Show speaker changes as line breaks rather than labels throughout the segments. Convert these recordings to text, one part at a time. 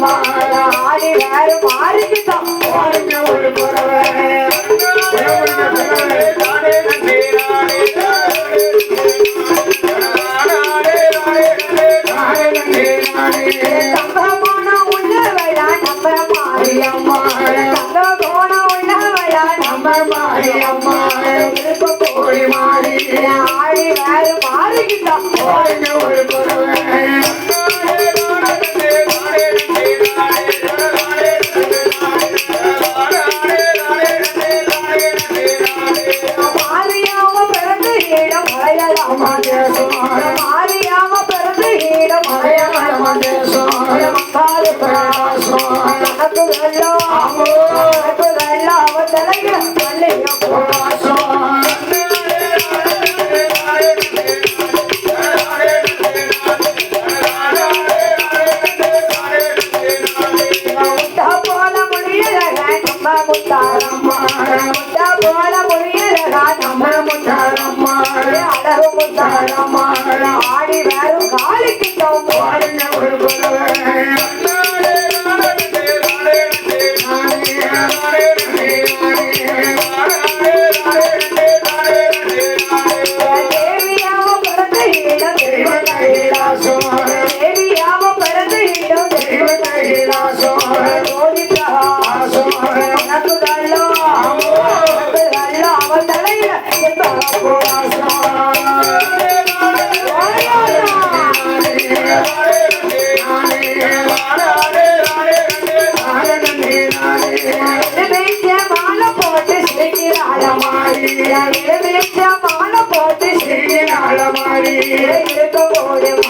மாரியம்மா ஆடி வேறு மாறிக்கிட்டோம் ஒரு புறவை ఆడముడియరగా నమ్మ ముట్టరమ్మ ఆడరు ముట్ట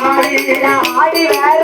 ஆடி ஆடி வேற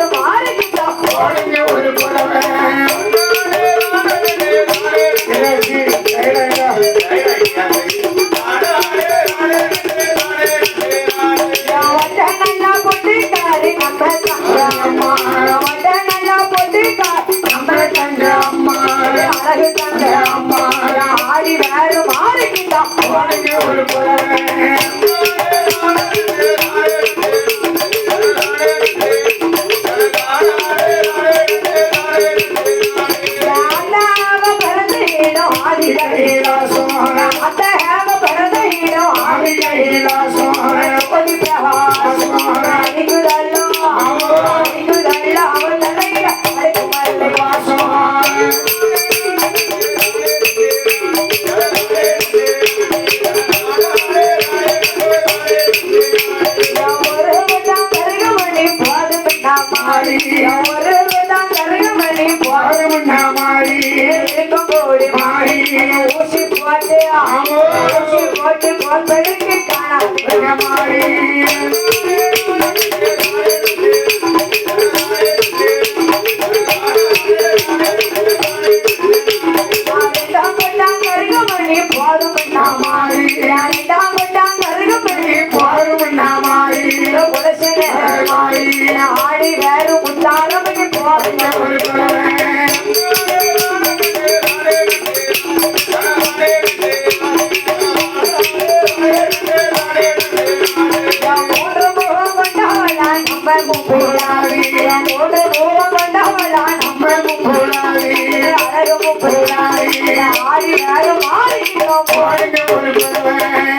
ஆறு ஆறு மாறி போடுங்க ஒரு பருவ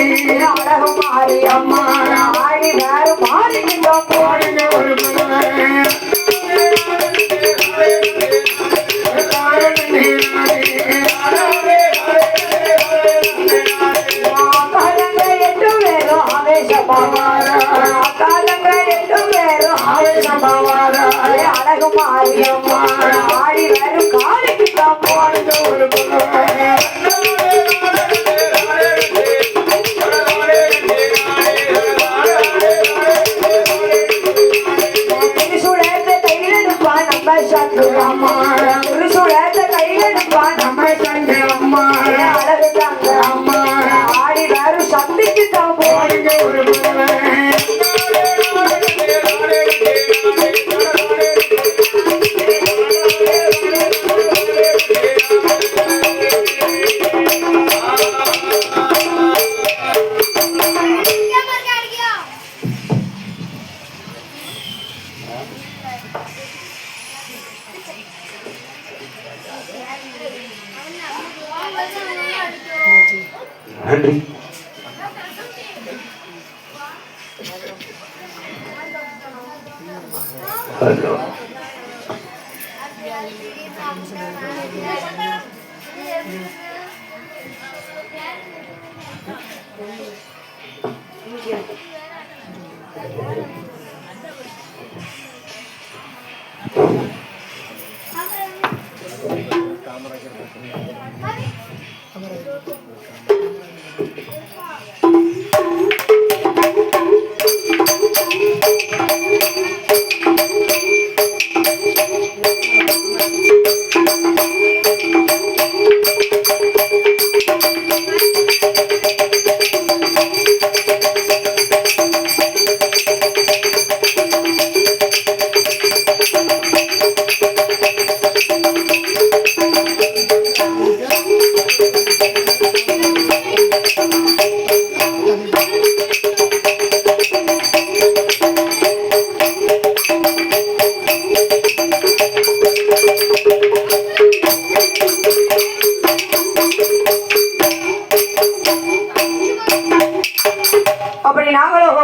அழகும் மாறி அம்மா ஆடி வேறு மாறிக்கிட்டோ போடுங்க அழகு மாறியம்மா 카메라에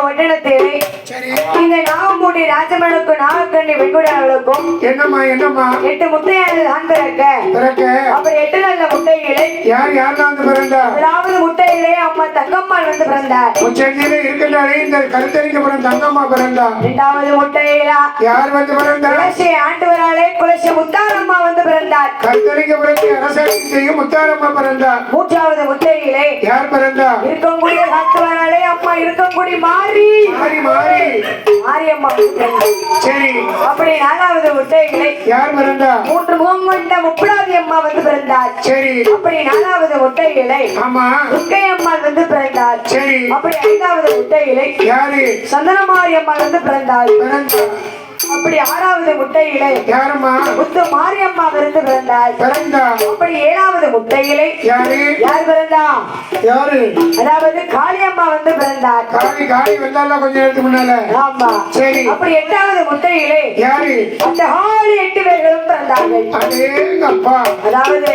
ಒಡಾಡುತ್ತೇವೆ
ಈಗ
ನಾವು நாகமூடி ராஜமனுக்கும் நாகக்கண்ணி வெண்குடார்களுக்கும்
என்னம்மா என்னம்மா?
எட்டு முட்டையானது தான் பிறக்க.
பிறக்க?
அப்புறம் எட்டு நல்ல முட்டையிலே
யார் யாரெல்லாம் வந்து பிறந்தா?
முதலாவது முட்டையிலே அம்மா தங்கம்மாள் வந்து பிறந்தார்
உச்சந்தியில இருக்கின்றாலே இந்த கருத்தரிக்கப்புறம் தங்கம்மா பிறந்தா?
இரண்டாவது முட்டையிலா
யார் வந்து பிறந்தா?
குலசி ஆண்டவராலே குலசி முத்தாரம்மா வந்து பிறந்தார்
கருத்தரிக்கப்புறத்தை அரசாட்சி செய்யும் முத்தாரம்மா பிறந்தா?
மூன்றாவது முட்டையிலே
யார் பிறந்தா?
இருக்கக்கூடிய காத்துவராலே அம்மா இருக்கக்கூடிய மாறி.
மாறி மாறி.
மாரியம்மா.
சரி.
அப்படி நாலாவது முட்டையிலே
யார் பிறந்தா?
மூன்று முகம் கொண்ட முப்படாதி அம்மா வந்து பிறந்தார்
சரி.
அப்படி நாலாவது முட்டையிலே
ஆமா
துர்க்கை அம்மாள் வந்து பிறந்தார்
சரி.
அப்படி ஐந்தாவது முட்டையிலே
யாரு?
சந்தனமாரி அம்மாள் வந்து பிறந்தார்
பிறந்தா.
அப்படி ஆறாவது முட்டையிலே
யாரும்மா?
முத்து மாரியம்மா வந்து பிறந்தார்
பிறந்தா
அப்படி ஏழாவது முட்டையிலே
யாரு?
யார் பிறந்தா?
யாரு?
அதாவது காளியம்மா வந்து பிறந்தார்.
காளி காளி வந்தால கொஞ்ச நேரத்துக்கு முன்னால.
ஆமா.
சரி.
அப்படி எட்டாவது முட்டையிலே
யாரு?
அந்த ஹாலி எட்டு பேர்களும் பிறந்தார்கள்.
அதேங்கப்பா
அதாவது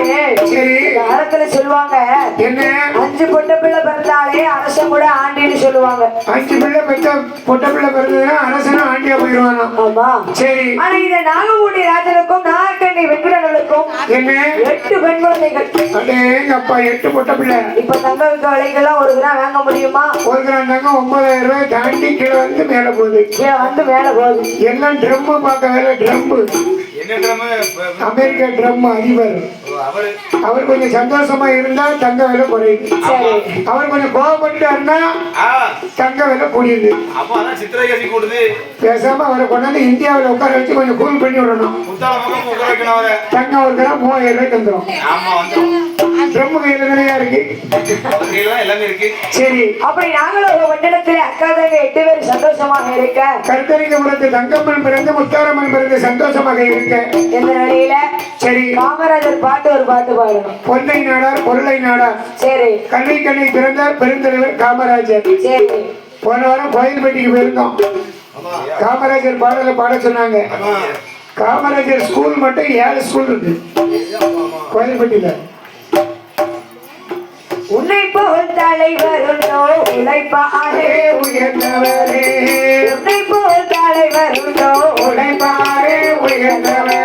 சரி.
காலத்துல சொல்லுவாங்க
என்ன?
அஞ்சு பொட்ட பிள்ளை பிறந்தாலே அரசன் கூட ஆண்டின்னு சொல்லுவாங்க.
அஞ்சு பிள்ளை பெத்த பொட்ட பிள்ளை பிறந்ததுன்னா அரசனும் ஆண்டியா போயிடுவானா
ஆமா.
சரி.
ஆனா இந்த நாகமூடி ராஜனுக்கும் நாகக்கண்ணி வெண்குடர்களுக்கும்
என்ன?
எட்டு பெண் குழந்தைகள்
அடேங்கப்பா எட்டு பொட்ட பிள்ளை.
இப்ப தங்க வைக்க விலைக்கெல்லாம் ஒரு கிராம் வாங்க முடியுமா?
ஒரு கிராம் தங்கம் ஒன்பதாயிரம் ரூபாய் தாண்டி கீழே வந்து மேல போகுது.
கீழே வந்து மேல போகுது.
எல்லாம் ட்ரம்மு பார்க்க வேலை ட்ரம்மு.
என்ன ட்ரம்
அமெரிக்கா ட்ரம் அதிபர்
அவரு
அவர் கொஞ்சம் சந்தோஷமா இருந்தா தங்க விலை குறையுது. அவர் கொஞ்சம் கோவப்பட்டாருன்னா
ஆ.
தங்க விலை கூடியுது பேசாம அவரை கொண்டாந்து இந்தியாவில் உட்கார வச்சு கொஞ்சம் கூல் பண்ணி விடணும். தங்கம் ஒரு கிராம் மூவாயிரம் ரூபாய்க்கு வந்துடும் ட்ரம்மு கையில நிறையா இருக்கு. சரி.
அப்படி நாங்களும் ஒரு வட்டணத்திலே அக்கா தங்க எட்டு பேர் சந்தோஷமாக இருக்க.
கருத்தரிக்கபுரத்து தங்கம்மன் பிறந்து முத்தாரம்மன் பிறந்து சந்தோஷமாக இருக்க.
இந்த நிலையில?
சரி.
காமராஜர் பாட்டு ஒரு பாட்டு பாடணும்.
பொன்னை நாடார் பொருளை நாடார்.
சரி.
கண்ணை பிறந்தார் பெருந்தலைவர் காமராஜர்.
சரி.
போன வாரம் கோயில்பட்டிக்கு போயிருந்தோம். காமராஜர் பாடலை பாட சொன்னாங்க. காமராஜர் ஸ்கூல் மட்டும் ஏழு ஸ்கூல் இருக்கு. கோயில்பட்டியில
உன்னை போல் தலைவர் உண்டோ? உழைப்பாரே
உயர்ந்தவரே.
உன்னை போல் தலைவர் உண்டோ?
உழைப்பாரே உயர்ந்தவரே.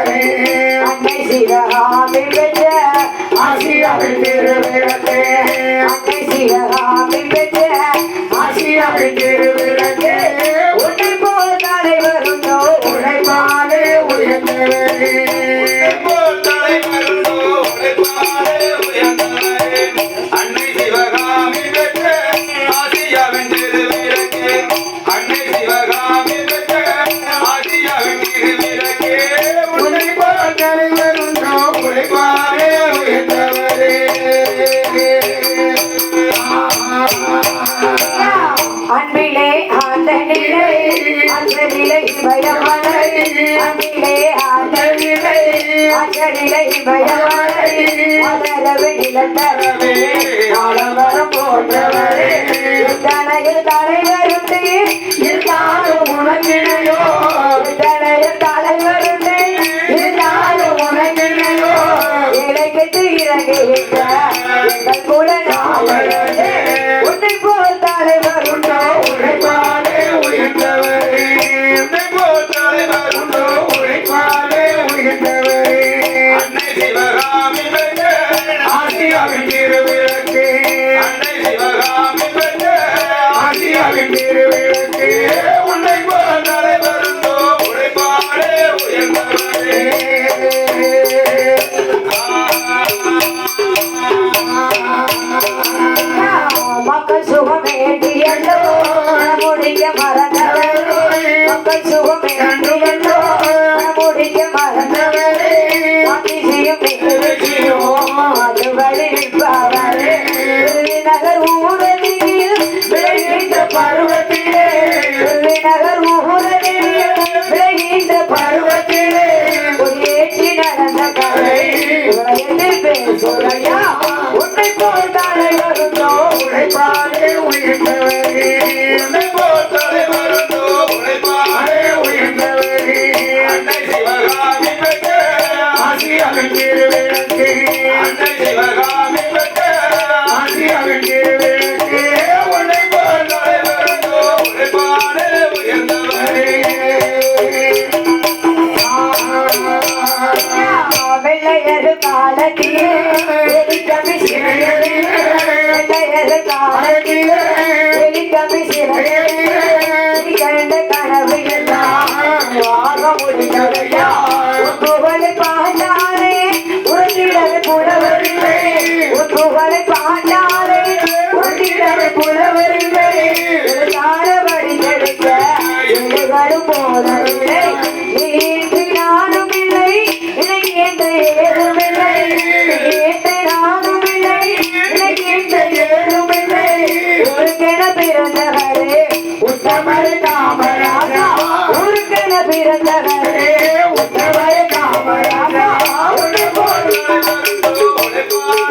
மலரவு நிலத்தரவே ஆலமரம் போன்றவரே இருந்தாலும் உனக்கிடையோ.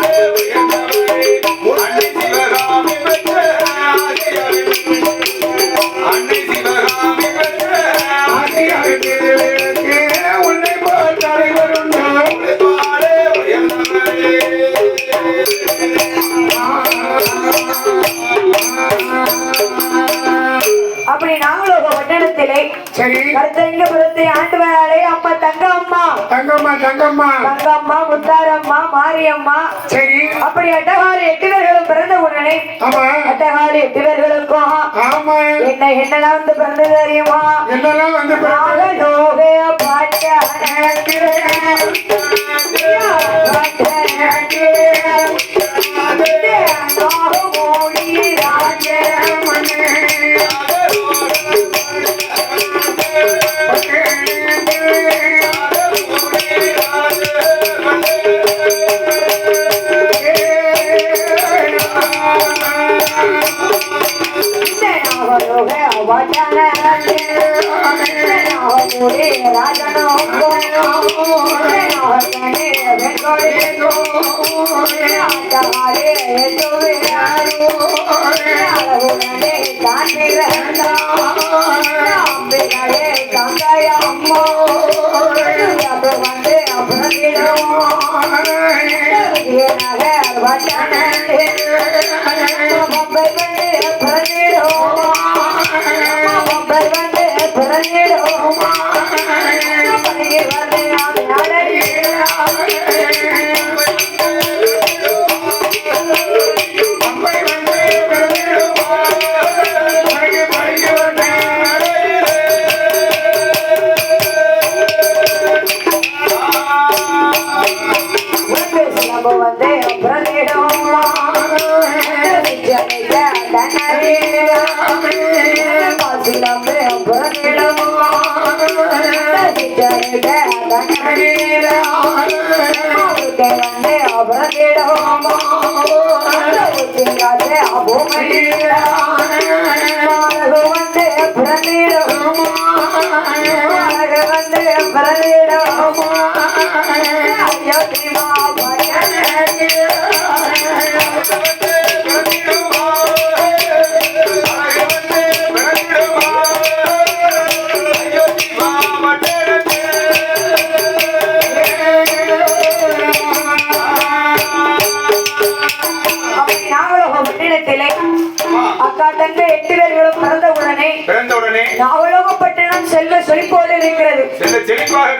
தேவையா
என்ன என்னெல்லாம் வந்து பிறந்தது தெரியுமா?
என்னெல்லாம் வந்து பிறகு
நாகலோகே
Okay.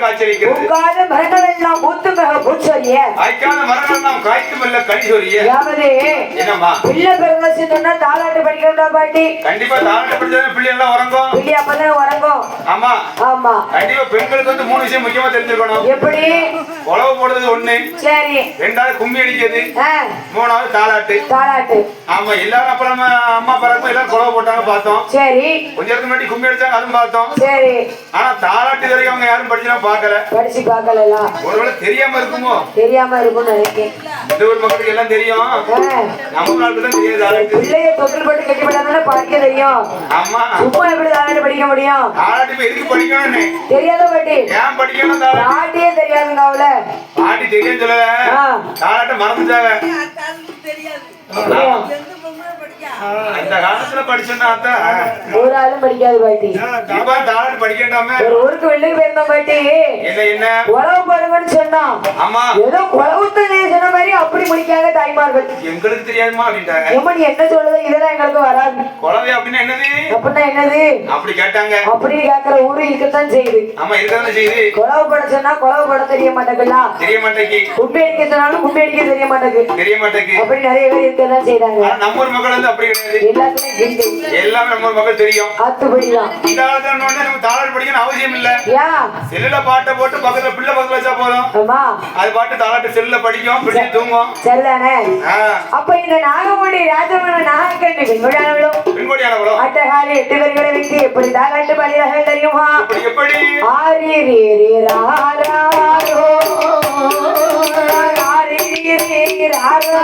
ಬ್ರಹ್ಮಚರಿ ಉಗಾದ
ಭರತವೆಲ್ಲ ಮುತ್ತು ಮುಚ್ಚಲಿಯ மூத்து மிக பூச்சொரிய
காய்க்காத மரங்கள் நாம் காய்க்கும் இல்ல கனி சொரிய.
அதாவது
என்னம்மா?
பிள்ளை தாலாட்டு படிக்கிறதா பாட்டி.
கண்டிப்பா தாழ்ந்து படிச்சா பிள்ளை எல்லாம் உறங்கும்.
பிள்ளை அப்பதான் உறங்கும்.
ஆமா.
ஆமா.
கண்டிப்பா பெண்களுக்கு வந்து மூணு விஷயம் முக்கியமா தெரிஞ்சுக்கணும்.
எப்படி?
உழவு போடுறது ஒண்ணு.
சரி.
ரெண்டாவது கும்மி அடிக்கிறது. மூணாவது தாலாட்டு.
தாலாட்டு.
ஆமா எல்லாரும் அப்ப நம்ம அம்மா பறக்கும் எல்லாரும் குழவை போட்டாங்க பார்த்தோம்.
சரி.
கொஞ்ச நேரத்துக்கு முன்னாடி கும்மி அடிச்சாங்க அதுவும் பார்த்தோம்.
சரி.
ஆனா தாலாட்டு வரைக்கும் அவங்க யாரும் படிச்சுலாம் பார்க்கல.
படிச்சு
ஒருவேளை தெரியாம இருக்குமோ?
தெரியாம இருக்கும்னு நினைக்கிறேன்.
இந்த ஊர் மக்களுக்கு எல்லாம் தெரியும்.
ஆ,
நம்ம நாளுக்கு தான் தெரியாது தாலாட்டு
பிள்ளைய தொட்டில் போட்டு கட்டி விடாதானே படிக்க தெரியும்.
ஆமா.
சும்மா எப்படி தாலாட்டு படிக்க முடியும்?
இப்ப எதுக்கு படிக்கணும்னு?
தெரியாத பாட்டி.
ஏன் படிக்கணும்
பாட்டியே தெரியாதுங்க அவள
பாட்டி தெரியும் சொல்லல. மறந்துட்டாங்க.
தெரியும்.
அந்த காலத்துல படிச்சோன்னா அதான்
ஒரு ஆளும் படிக்காது பாட்டி.
இப்ப தாலாட்டு படிக்கண்டாமே
ஒரு ஊருக்கு வெளியே போயிருந்தோம் பாட்டி.
என்ன என்ன?
உழவு போடுங்கன்னு சொன்னோம்
ஆமா.
ஏதோ குழவுத்து சொன்ன மாதிரி அப்படி முடிக்காங்க தாய்மார்கள்
எங்களுக்கு தெரியாதுமா அப்படின்ட்டாங்க.
ஏமா நீ என்ன சொல்லுது இதெல்லாம் எங்களுக்கு வராது.
குழந்தை அப்படின்னா என்னது?
அப்படின்னா என்னது?
அப்படி கேட்டாங்க.
அப்படி கேட்கிற ஊரு இருக்கத்தான் செய்யுது.
ஆமா இருக்கதானே செய்யுது.
குழவு போட சொன்னா குழவு போட தெரிய மாட்டேங்குல்ல
தெரிய மாட்டேங்கி
கும்பி அடிக்க சொன்னாலும் கும்பி அடிக்க தெரிய மாட்டேங்குது.
தெரிய மாட்டேங்கி
அப்படி நிறைய பேர் இருக்கதான் செய்றாங்க.
ஆனா நம்ம ஊர் மக்கள் வந்து அப்படி கிடையாது. எல்லாமே நம்ம மக்கள் தெரியும். இன்னொன்னு நம்ம தாளாட்டு படிக்கணும் அவசியம் இல்ல. செல்லுல பாட்டை போட்டு பக்கத்துல பிள்ளை பக்கத்துல வச்சா போதும். அது பாட்டு தாளாட்டு செல்லுல படிக்கும் பிள்ளை தூங்கும்.
அப்ப இந்த நாகமணி ராஜமன நாகக்கண்ணி பெண்கொடியானவளும்
பெண்கொடியானவளோ
அட்டகாலி எட்டு வைத்து எப்படி தாலாட்டு பாடினார்கள் தெரியுமா?
எப்படி?
ஆரி ரீ. ரீ ராரோ ஆரி ரீ. ரீ ராரோ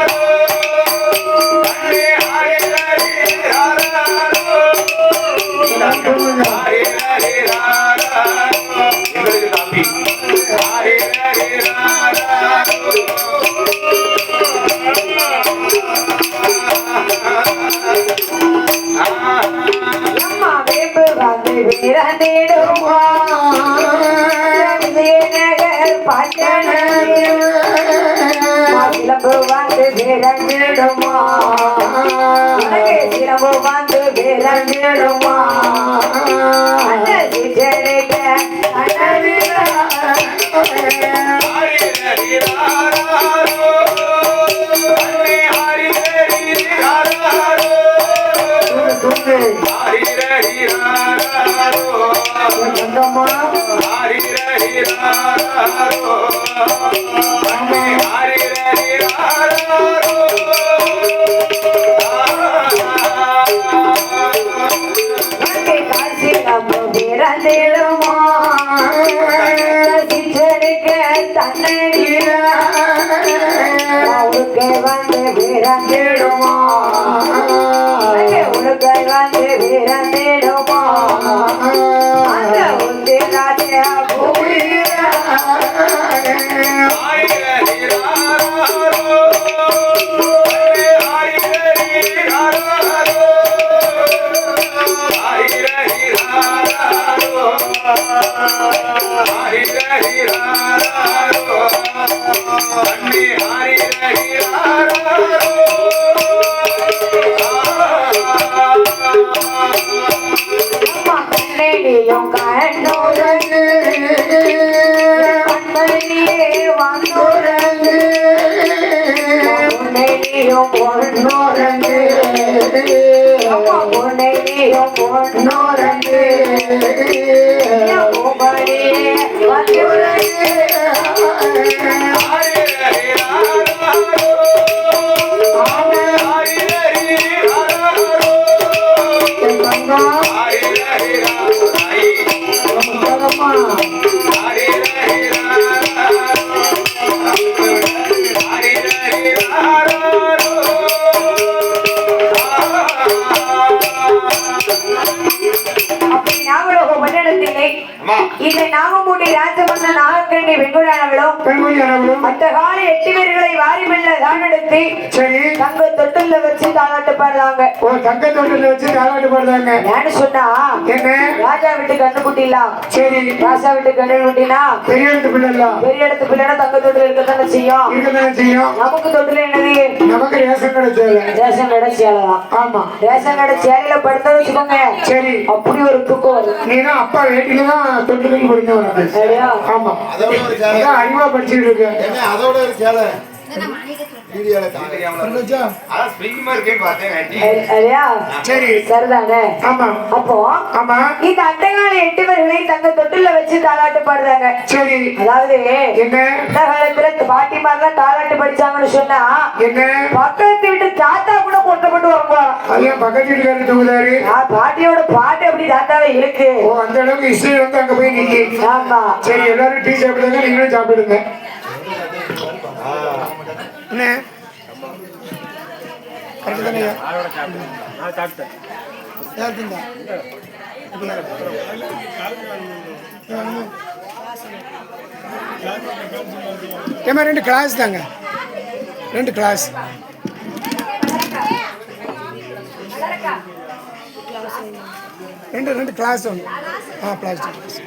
தங்கம்மா
i Hare Rama
அம்மா இந்த நாகமூடி ராஜமன்ன நாகக்கண்ணி வெங்குடானவளும்
பெண்மணி அளவும்
அந்த கால எட்டு பேர்களை வாரி மெல்ல தானெடுத்து
சரி.
தங்க தொட்டில்ல வச்சு தாளாட்டு பாடுறாங்க.
ஓ தங்க தொட்டில வச்சு தாளாட்டு பாடுறாங்க.
ஏன்னு சொன்னா
என்ன?
ராஜா வீட்டு கண்ணு குட்டிலாம்
சரி.
ராசா வீட்டு கண்ணு குட்டினா
பெரிய இடத்து பிள்ளைலாம்
பெரிய இடத்து பிள்ளைனா தங்க தொட்டில் இருக்கத்தானே செய்யும்.
இருக்கதானே செய்யும்.
நமக்கு தொட்டில் என்னது?
நமக்கு ரேஷன் கடை தேவை.
ரேஷன் கடை சேலைதான்
ஆமா.
ரேஷன் கடை சேலையில படுத்த வச்சுக்கோங்க.
சரி.
அப்படி ஒரு தூக்கம் வரும்.
நீனா அப்பா வேட்டில தான் தொட்டுகள் முடிஞ்ச உனக்கு
சரியா?
ஆமா அறிவா படிச்சுட்டு இருக்கு.
என்ன அதோட ஒரு
சரி. சரிதானே?
ஆமா.
அப்போ
ஆமா.
இந்த அட்டகால எட்டு பேர்களையும் தங்க தொட்டில்ல வச்சு தாளாட்டு பாடுறாங்க.
சரி.
அதாவது
என்ன?
காலத்துல பாட்டிமாரெல்லாம் தாளாட்டு படிச்சாங்கன்னு சொன்னா
என்ன?
பக்கத்து வீட்டு தாத்தா கூட கொட்டப்பட்டு வருவாங்க
அதையும் பக்கத்து வீட்டுக்காரர் தூங்குதாரு
பாட்டியோட பாட்டு அப்படி தாத்தாவே இருக்கு
ஓ அந்த அளவுக்கு இசை வந்து அங்க போய் நிக்கி.
ஆமா.
சரி எல்லாரும் டீ சாப்பிடுங்க நீங்களும் சாப்பிடுங்க. என்ன? கரெக்டு தானே? ஏமா ரெண்டு கிளாஸ் தாங்க. ரெண்டு கிளாஸ். ரெண்டு ரெண்டு கிளாஸ் ஒன்று ஆ பிளாஸ்டிக் கிளாஸ்